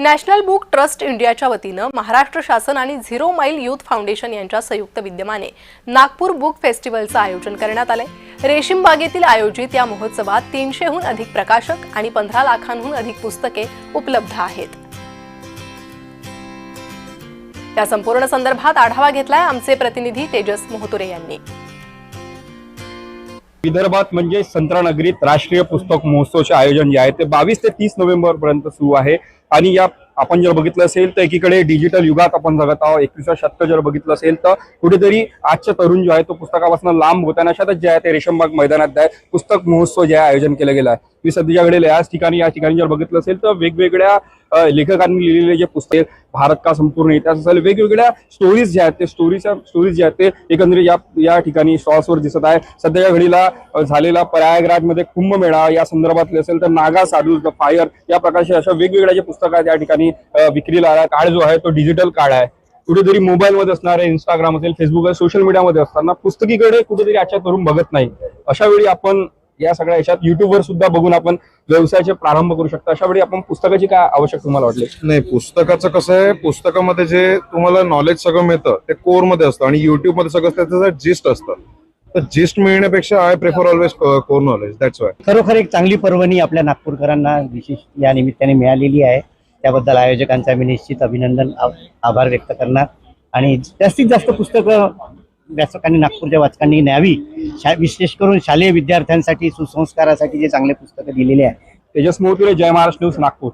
National book trust इंडियाच्या वतीनं महाराष्ट्र शासन आणि झिरो माईल युथ फाउंडेशन यांच्या संयुक्त विद्यमाने नागपूर बुक फेस्टिवलचं आयोजन करण्यात आलंय. रेशीम बागेतील आयोजित या महोत्सवात तीनशेहून अधिक प्रकाशक आणि पंधरा लाखांहून अधिक पुस्तके उपलब्ध आहेत. या संपूर्ण संदर्भात आढावा घेतलाय आमचे प्रतिनिधी तेजस मोहतुरे यांनी. विदर्भात म्हणजे संत्रानगरीत राष्ट्रीय पुस्तक महोत्सवचे आयोजन जे आहे ते बावीस ते तीस नोव्हेंबर पर्यंत सुरू आहे. आणि या आपण जर बघितलं असेल तर एकीकडे डिजिटल युगात आपण जगत आहोत एकवीसव्या शतक जर बघितलं असेल तर कुठेतरी आजच्या तरुण जो आहे तो पुस्तकापासून लांब होताना अशातच जे आहे ते रेशमबाग मैदानात आहे पुस्तक महोत्सव जे आहे आयोजन केलं गेलं आहे. मी सध्या घडेल याच ठिकाणी या ठिकाणी जर बघितलं असेल तर वेगवेगळ्या लेखकांनी लिहिलेले जे पुस्तक भारत का संपूर्ण इतिहास असेल वेगवेगळ्या स्टोरीज ज्या आहेत ते स्टोरीच्या स्टोरीज ज्या आहेत ते एकंदरीत या या ठिकाणी शॉर्ट्सवर दिसत आहे. सध्याच्या घडीला झालेला प्रयागराजमध्ये कुंभमेळा या संदर्भातले असेल तर नागा साधू द फायर या प्रकारचे अशा वेगवेगळ्या जे पुस्तकं आहेत या ठिकाणी विक्रीला आला. काळ जो आहे तो डिजिटल काळ आहे. कुठेतरी मोबाईलमध्ये असणारे इंस्टाग्राम असेल फेसबुक असेल सोशल मीडियामध्ये असताना पुस्तकीकडे कुठेतरी आजच्या तरुण बघत नाही. अशा वेळी आपण या सगळ्या याच्यात युट्यूबवर सुद्धा बघून आपण व्यवसायाचे प्रारंभ करू शकता. अशा वेळी आपण पुस्तकाची काय आवश्यक तुम्हाला वाटले? नाही पुस्तकाचं कसं आहे पुस्तकामध्ये जे तुम्हाला नॉलेज सगळं मिळतं ते कोरमध्ये असतं आणि युट्यूबमध्ये सगळं त्याचं जिस्ट असतं. तर gist मिळण्यापेक्षा I prefer always core knowledge that's why खरोखर एक चांगली पर्वणी आपल्या नागपूरकरांना विशेष या निमित्ताने मिळालेली आहे. त्याबद्दल आयोजकांचा मी निश्चित अभिनंदन आभार व्यक्त करणार. आणि जास्तीत जास्त पुस्तकं व्यासकांनी नागपूरच्या वाचकांनी न्यावी. शा विशेष करून शालेय विद्यार्थ्यांसाठी सुसंस्कारासाठी जे चांगले पुस्तकं दिलेले आहे तेजस मोहतुरे जय महाराष्ट्र न्यूज नागपूर.